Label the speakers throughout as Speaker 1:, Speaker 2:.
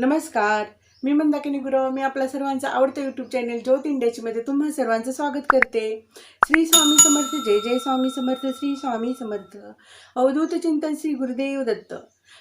Speaker 1: नमस्कार मी मंदाकिनी गुरव मी आपल्या सर्वांचं आवडतं यूट्यूब चॅनेल ज्योत इंडियाचीमध्ये तुम्हा सर्वांचं स्वागत करते. श्री स्वामी समर्थ जय जय स्वामी समर्थ श्री स्वामी समर्थ. अवधूत चिंतन श्री गुरुदेव दत्त.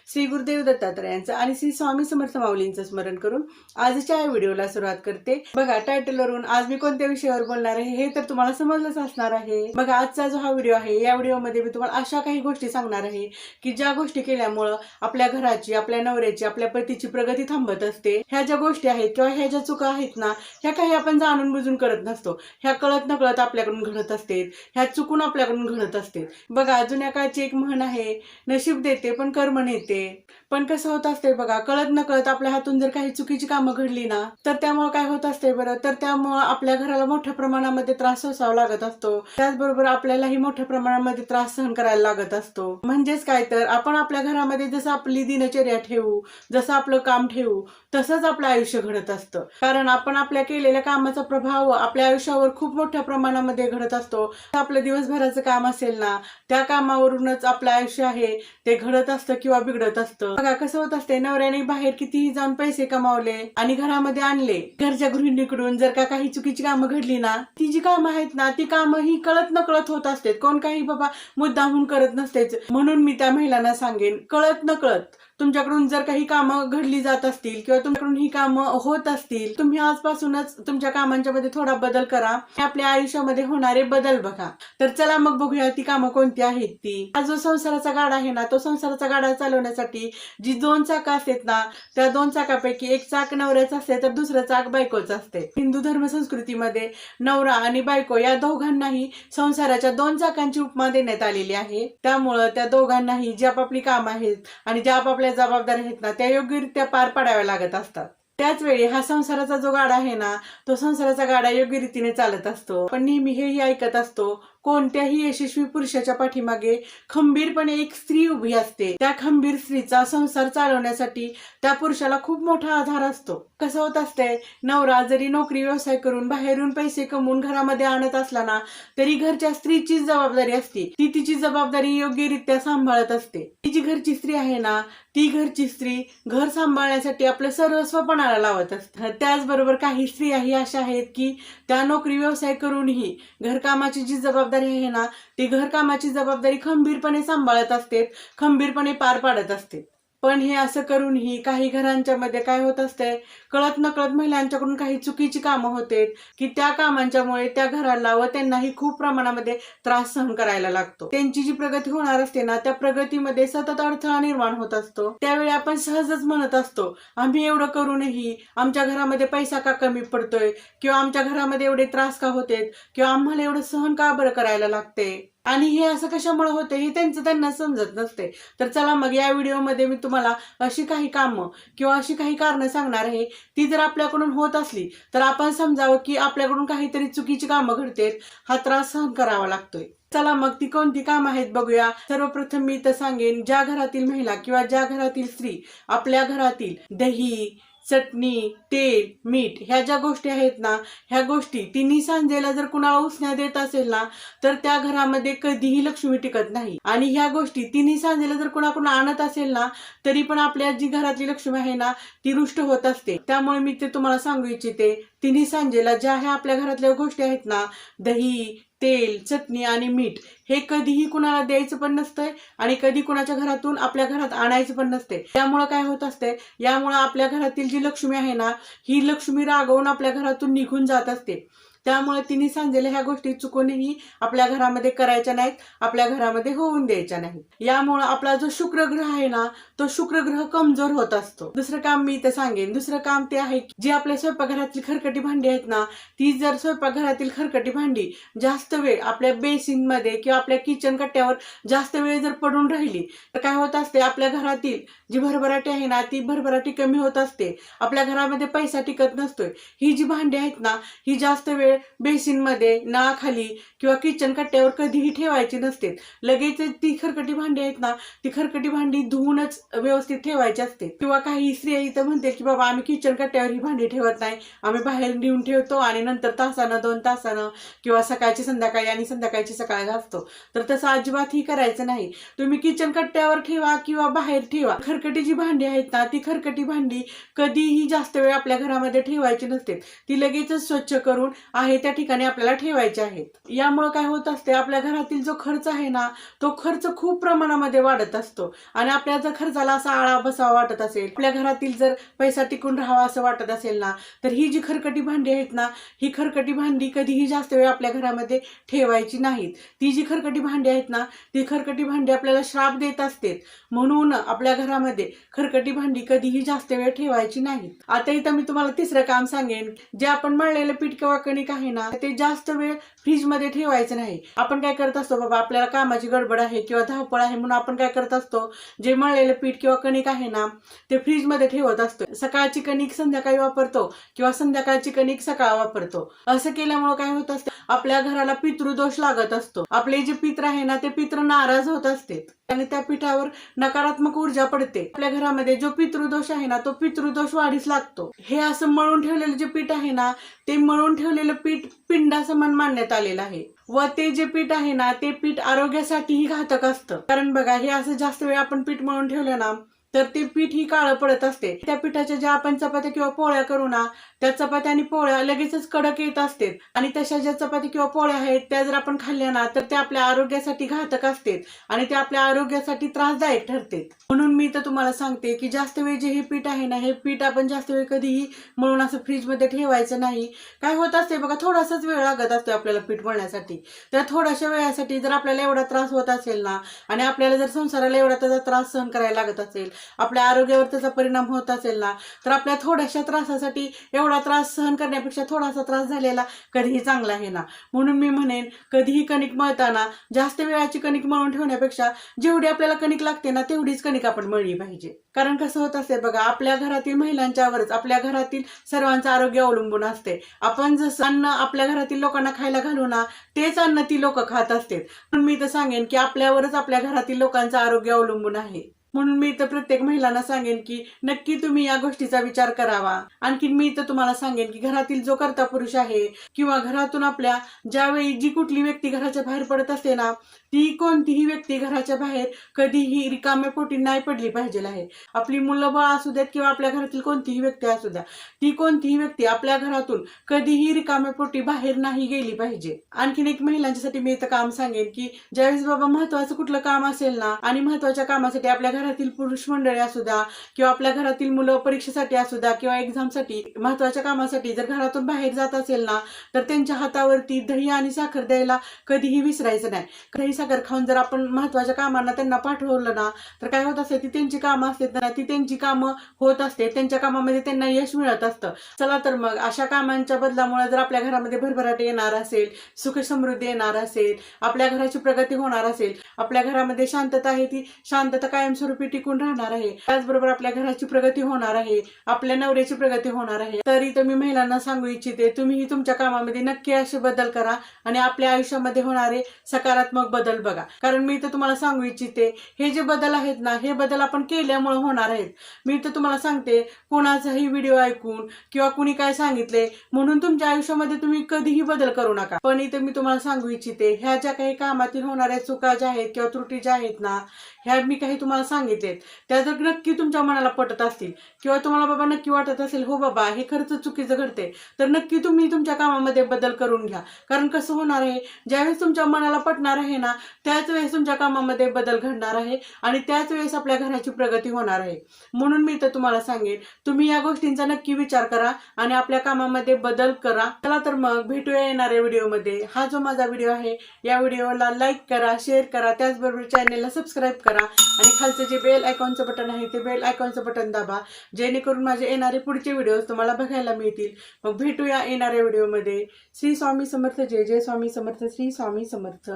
Speaker 1: श्री गुरुदेव दत्तात्रयांचं आणि श्री स्वामी समर्थ माऊलींचं स्मरण करून आजच्या या व्हिडिओला सुरुवात करते. बघा टायटलवरून आज मी कोणत्या विषयावर बोलणार आहे हे तर तुम्हाला समजलंच असणार आहे. बघा आजचा जो हा व्हिडिओ आहे या व्हिडिओमध्ये मी तुम्हाला अशा काही गोष्टी सांगणार आहे की ज्या गोष्टी केल्यामुळं आपल्या घराची आपल्या नवऱ्याची आपल्या पतीची प्रगती थांबत असते. ह्या ज्या गोष्टी आहेत किंवा ह्या ज्या चुका आहेत ना ह्या काही आपण जाणून बुजून करत नसतो. ह्या कळत न कळत आपल्याकडून घडत असते. ह्या चुकून आपल्याकडून घडत असते. बघा जुन्या काळची एक म्हण आहे नशीब देते पण कर्म येते. पण कसं होत असते बघा कळत न कळत आपल्या हातून जर काही चुकीची कामं घडली ना तर त्यामुळे काय होत असते बरं? तर त्यामुळे आपल्या घराला मोठ्या प्रमाणामध्ये त्रास सोसावा लागत असतो. त्याचबरोबर आपल्यालाही मोठ्या प्रमाणामध्ये त्रास सहन करायला लागत असतो. म्हणजेच काय तर आपण आपल्या घरामध्ये जसं आपली दिनचर्या ठेवू जसं आपलं काम ठेवू तसंच आपलं आयुष्य घडत असतं. कारण आपण आपल्या केलेल्या कामाचा प्रभाव आपल्या आयुष्यावर खूप मोठ्या प्रमाणामध्ये घडत असतो. आपलं दिवसभराचं काम असेल ना त्या कामावरूनच आपलं आयुष्य आहे ते घडत असतं किंवा बिघडत असतं. बघा कसं होत असते नवऱ्याने बाहेर कितीही जाऊन पैसे कमावले आणि घरामध्ये आणले. घरच्या गृहिणीकडून जर का काही चुकीची कामं घडली ना ती जी कामं आहेत ना ती कामं ही कळत नकळत होत असते कोण काही बाबा मुद्दाहून करत नसतेच म्हणून मी त्या महिलांना सांगेन कळत नकळत. तुमच्याकडून जर काही कामं घडली जात असतील किंवा तुमच्याकडून ही कामं होत असतील तुम्ही आजपासूनच तुमच्या कामांच्या मध्ये थोडा बदल करा. आपल्या आयुष्यामध्ये होणारे बदल बघा. तर चला मग बघूया ती कामं कोणती आहेत ती. हा जो संसाराचा गाडा आहे ना तो संसाराचा गाडा चालवण्यासाठी जी दोन चाकं असतात ना त्या दोन चाकापैकी एक चाक नवऱ्याचं असते तर दुसरं चाक बायकोचं असते. हिंदू धर्म संस्कृतीमध्ये नवरा आणि बायको या दोघांनाही संसाराच्या दोन चाकांची उपमा देण्यात आलेली आहे. त्यामुळं त्या दोघांनाही जी आपापली कामं आहेत आणि ज्या आपापल्या जबाबदाऱ्या आहेत ना त्या योग्यरित्या पार पाडाव्या लागत असतात. त्याच वेळी हा संसाराचा जो गाडा आहे ना तो संसाराचा गाडा योग्य रीतीने चालत असतो. पण नेहमी हेही ऐकत असतो कोणत्याही यशस्वी पुरुषाच्या पाठीमागे खंबीरपणे एक स्त्री उभी असते. त्या खंबीर स्त्रीचा संसार चालवण्यासाठी त्या पुरुषाला खूप मोठा आधार असतो. कसं होत असते नवरा जरी नोकरी व्यवसाय करून बाहेरून पैसे कमवून घरामध्ये आणत असला ना तरी घरच्या स्त्रीचीच जबाबदारी असते. ती तिची जबाबदारी योग्यरित्या सांभाळत असते. ती जी घरची स्त्री आहे ना ती घरची स्त्री घर सांभाळण्यासाठी आपलं सर्वस्व पणाला लावत असतात त्याचबरोबर काही स्त्रियाही अशा आहेत की त्या नोकरी व्यवसाय करूनही घरकामाची जी जबाबदारी आहे ना ती घरकामाची जबाबदारी खंबीरपणे सांभाळत असते खंबीरपणे पार पाडत असते पण हे असं करूनही काही घरांच्या मध्ये काय होत असते कळत नकळत महिलांच्याकडून काही चुकीची कामं होते की त्या कामांच्यामुळे त्या घराला व त्यांनाही खूप प्रमाणामध्ये त्रास सहन करायला लागतो. त्यांची जी प्रगती होणार असते ना त्या प्रगतीमध्ये सतत अडथळा निर्माण होत असतो. त्यावेळी आपण सहजच म्हणत असतो आम्ही एवढं करूनही आमच्या घरामध्ये पैसा का कमी पडतोय? किंवा आमच्या घरामध्ये एवढे त्रास का होते किंवा आम्हाला एवढं सहन का बरं करायला लागते? आणि हे असं कशामुळे होते हे त्यांचं त्यांना समजत नसते तर चला मग या व्हिडिओमध्ये मी तुम्हाला अशी काही कामं किंवा अशी काही कारणं सांगणार आहे. ती जर आपल्याकडून होत असली तर आपण समजावं की आपल्याकडून काहीतरी चुकीची कामं घडतेत. हा त्रास सहन करावा लागतोय. चला मग ती कोणती काम आहेत बघूया. सर्वप्रथम मी तर सांगेन ज्या घरातील महिला किंवा ज्या घरातील स्त्री आपल्या घरातील दही चटणी तेल मीठ ह्या ज्या गोष्टी आहेत ना ह्या गोष्टी तिन्ही सांजेला जर कुणाला उसण्या देत असेल ना तर त्या घरामध्ये कधीही लक्ष्मी टिकत नाही. आणि ह्या गोष्टी तिन्ही सांजेला जर कुणाकडून आणत असेल ना तरी पण आपल्या जी घरातली लक्ष्मी आहे ना ती रुष्ट होत असते. त्यामुळे मी ते तुम्हाला सांगू इच्छिते तिन्ही सांजेला ज्या ह्या आपल्या घरातल्या गोष्टी आहेत ना दही तेल चटणी आणि मीठ हे कधीही कुणाला द्यायचं पण नसतंय आणि कधी कुणाच्या घरातून आपल्या घरात आणायचं पण नसते त्यामुळं काय होत असते यामुळं आपल्या घरातील जी लक्ष्मी आहे ना ही लक्ष्मी रागवून आपल्या घरातून निघून जात असते. त्यामुळे तिने सांगितलेल्या ह्या गोष्टी चुकूनही आपल्या घरामध्ये करायच्या नाहीत आपल्या घरामध्ये होऊन द्यायच्या नाहीत. यामुळं आपला जो शुक्रग्रह आहे ना तो शुक्रग्रह कमजोर होत असतो. दुसरं काम मी इथे सांगेन. दुसरं काम ते आहे की जी आपल्या स्वयंपाकघरातली खरकटी भांडी आहेत ना ती जर स्वयंपाकघरातील खरकटी भांडी जास्त वेळ आपल्या बेसिनमध्ये किंवा आपल्या किचन कट्ट्यावर जास्त वेळ जर पडून राहिली तर काय होत असते? आपल्या घरातील जी भरभराटी आहे ना ती भरभराटी कमी होत असते. आपल्या घरामध्ये पैसा टिकत नसतोय. ही जी भांडी आहेत ना ही जास्त वेळ बेसिनमध्ये नाखाली किंवा किचन कट्ट्यावर कधीही ठेवायची नसते. लगेच ती खरकटी भांडी आहेत ना ती खरकटी भांडी धुवूनच व्यवस्थित ठेवायची असते. किंवा काही स्त्रिया इथं म्हणते की बाबा आम्ही किचन कट्ट्यावर ही भांडी ठेवत नाही. आम्ही बाहेर नेऊन ठेवतो आणि नंतर तासानं दोन तासानं किंवा सकाळची संध्याकाळी आणि संध्याकाळची सकाळ घासतो. तर तसं अजिबातही करायचं नाही. तुम्ही किचन कट्ट्यावर ठेवा किंवा बाहेर ठेवा. खरकटी जी भांडी आहेत ना ती खरकटी भांडी कधीही जास्त वेळ आपल्या घरामध्ये ठेवायची नसते. ती लगेचच स्वच्छ करून आहे त्या ठिकाणी आपल्याला ठेवायचे आहेत. यामुळे काय होत असते आपल्या घरातील जो खर्च आहे ना तो खर्च खूप प्रमाणामध्ये वाढत असतो. आणि आपल्या जर खर्चाला असा आळा बसावा वाटत असेल आपल्या घरातील जर पैसा टिकून राहावा असं वाटत असेल ना तर ही जी खरकटी भांडी आहेत ना ही खरकटी भांडी कधीही जास्त वेळ आपल्या घरामध्ये ठेवायची नाहीत. ती जी खरकटी भांडी आहेत ना ती खरकटी भांडी आपल्याला श्राप देत असते म्हणून आपल्या घरामध्ये खरकटी भांडी कधीही जास्त वेळ ठेवायची नाहीत. आता इथं मी तुम्हाला तिसरं काम सांगेन. जे आपण मळलेलं पीठ किंवा कणिक आहे ना ते जास्त वेळ फ्रीजमध्ये ठेवायचं नाही. आपण काय करत असतो बाबा आपल्याला कामाची गडबड आहे किंवा धावपळ आहे म्हणून आपण काय करत असतो जे मळलेलं पीठ किंवा कणिक आहे ना ते फ्रीजमध्ये ठेवत असतो. सकाळची कणिक संध्याकाळी वापरतो किंवा संध्याकाळची कणिक सकाळ वापरतो. असं केल्यामुळे काय होत असतं आपल्या घराला पितृदोष लागत असतो. आपले जे पित्र आहे ना ते पित्र नाराज होत असते आणि त्या पिठावर नकारात्मक ऊर्जा पडते. आपल्या घरामध्ये जो पितृदोष आहे ना तो पितृदोष वाढीस लागतो. हे असं मळून ठेवलेलं जे पीठ आहे ना ते मळून ठेवलेलं पीठ पिंडासमान मानण्यात आलेलं आहे. व ते जे पीठ आहे ना ते पीठ आरोग्यासाठीही घातक असतं. कारण बघा हे असं जास्त वेळ आपण पीठ मळून ठेवलं ना तर ते पीठ ही काळं पडत असते. त्या पिठाच्या ज्या आपण चपात्या किंवा पोळ्या करू ना त्या चपात्या आणि पोळ्या लगेचच कडक येत असते आणि तशा ज्या चपात्या किंवा पोळ्या आहेत त्या जर आपण खाल्ल्या ना तर त्या आपल्या आरोग्यासाठी घातक असते आणि ते आपल्या आरोग्यासाठी त्रासदायक ठरते म्हणून मी तर तुम्हाला सांगते की जास्त वेळ जे हे पीठ आहे ना हे पीठ आपण जास्त वेळ कधीही म्हणून असं फ्रीजमध्ये ठेवायचं नाही. काय होत असते बघा थोडासाच वेळ लागत असतो आपल्याला पीठ मळण्यासाठी. त्या थोड्याशा वेळासाठी जर आपल्याला एवढा त्रास होत असेल ना आणि आपल्याला जर संसाराला एवढा त्याचा त्रास सहन करायला लागत असेल आपल्या आरोग्यावर त्याचा परिणाम होत असेल ना तर आपल्या थोड्याशा त्रासासाठी एवढा त्रास सहन करण्यापेक्षा थोडासा त्रास झालेला कधीही चांगला आहे ना. म्हणून मी म्हणेन कधीही कणिक मळताना जास्त वेळाची कणिक मळून ठेवण्यापेक्षा जेवढी आपल्याला कणिक लागते ना तेवढीच कणिक आपण मळली पाहिजे. कारण कसं होत असते बघा आपल्या घरातील महिलांच्यावरच आपल्या घरातील सर्वांचं आरोग्य अवलंबून असते. आपण जसं अन्न आपल्या घरातील लोकांना खायला घालू ना तेच अन्न ती लोक खात असते म्हणून मी तर सांगेन की आपल्यावरच आपल्या घरातील लोकांचं आरोग्य अवलंबून आहे. म्हणून मी तर प्रत्येक महिलांना सांगेन की नक्की तुम्ही या गोष्टीचा विचार करावा. आणखीन मी तर तुम्हाला सांगेन की घरातील जो करता पुरुष आहे किंवा घरातून आपल्या ज्यावेळी जी कुठली व्यक्ती घराच्या बाहेर पडत असते ना ती कोणतीही व्यक्ती घराच्या बाहेर कधीही रिकाम्या पोटी नाही पडली पाहिजे आहे. आपली मुलं बाळ असू द्यात किंवा आपल्या घरातील कोणतीही व्यक्ती असू द्या ती कोणतीही व्यक्ती आपल्या घरातून कधीही रिकाम्या पोटी बाहेर नाही गेली पाहिजे. आणखीन एक महिलांच्यासाठी मी इथं काम सांगेन की ज्यावेळेस बाबा महत्वाचं कुठलं काम असेल ना आणि महत्त्वाच्या कामासाठी आपल्या घरातील पुरुष मंडळी असू द्या किंवा आपल्या घरातील मुलं परीक्षेसाठी असू द्या किंवा एक्झामसाठी महत्त्वाच्या कामासाठी जर घरातून बाहेर जात असेल ना तर त्यांच्या हातावरती दही आणि साखर द्यायला कधीही विसरायचं नाही. दही साखर खाऊन जर आपण महत्त्वाच्या कामांना त्यांना पाठवलं ना तर काय होत असते ती त्यांची कामं असतात ना ती त्यांची कामं होत असते त्यांच्या कामामध्ये त्यांना यश मिळत असतं. चला तर मग अशा कामांच्या बदलामुळे जर आपल्या घरामध्ये भरभराट येणार असेल सुख समृद्धी येणार असेल आपल्या घराची प्रगती होणार असेल आपल्या घरामध्ये शांतता आहे ती शांतता कायमस्वरूपी टिकून राहणार आहे. त्याचबरोबर आपल्या घराची प्रगती होणार आहे. आपल्या नवऱ्याची प्रगती होणार आहे. तरी तर मी महिलांना सांगू इच्छिते तुम्हीही तुमच्या कामामध्ये नक्की असे बदल करा आणि आपल्या आयुष्यामध्ये होणारे सकारात्मक बदल बघा. कारण मी तर तुम्हाला सांगू इच्छिते हे जे बदल आहेत ना हे बदल आपण केल्यामुळे होणार आहेत. मी तर तुम्हाला सांगते कोणाचाही व्हिडिओ ऐकून किंवा कुणी काय सांगितले म्हणून तुमच्या आयुष्यामध्ये तुम्ही कधीही बदल करू नका. पण इथं मी तुम्हाला सांगू इच्छिते ह्या ज्या काही कामातील होणाऱ्या चुका ज्या आहेत किंवा त्रुटी ज्या आहेत ना ह्या मी काही तुम्हाला सांगितलेत. त्या जर नक्की तुमच्या मनाला पटत असतील किंवा तुम्हाला बाबा नक्की वाटत असेल हो बाबा हे खरंच चुकीचं घडते तर नक्की तुम्ही तुमच्या कामामध्ये बदल करून घ्या. कारण कसं होणार आहे ज्यावेळेस तुमच्या मनाला पटणार आहे ना त्याच वेळेस तुमच्या कामामध्ये बदल घडणार आहे आणि त्याच वेळेस आपल्या घराची प्रगती होणार आहे. म्हणून मी तर तुम्हाला सांगेन तुम्ही या गोष्टींचा नक्की विचार करा आणि आपल्या कामामध्ये बदल करा. चला तर मग भेटूया येणाऱ्या व्हिडिओमध्ये. हा जो माझा व्हिडिओ आहे या व्हिडिओला लाईक करा शेअर करा त्याचबरोबर चॅनेलला सबस्क्राईब करा आणि खालचं जे बेल आयकॉनचं बटन आहे ते बेल आयकॉनचं बटन दाबा. जेणेकरून माझे येणारे पुढचे व्हिडिओज तुम्हाला बघायला मिळतील. मग भेटूया येणाऱ्या व्हिडिओमध्ये श्री स्वामी समर्थ जय जय स्वामी समर्थ श्री स्वामी समर्थ.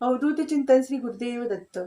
Speaker 1: अवधूत चिंतन श्री गुरुदेव दत्त.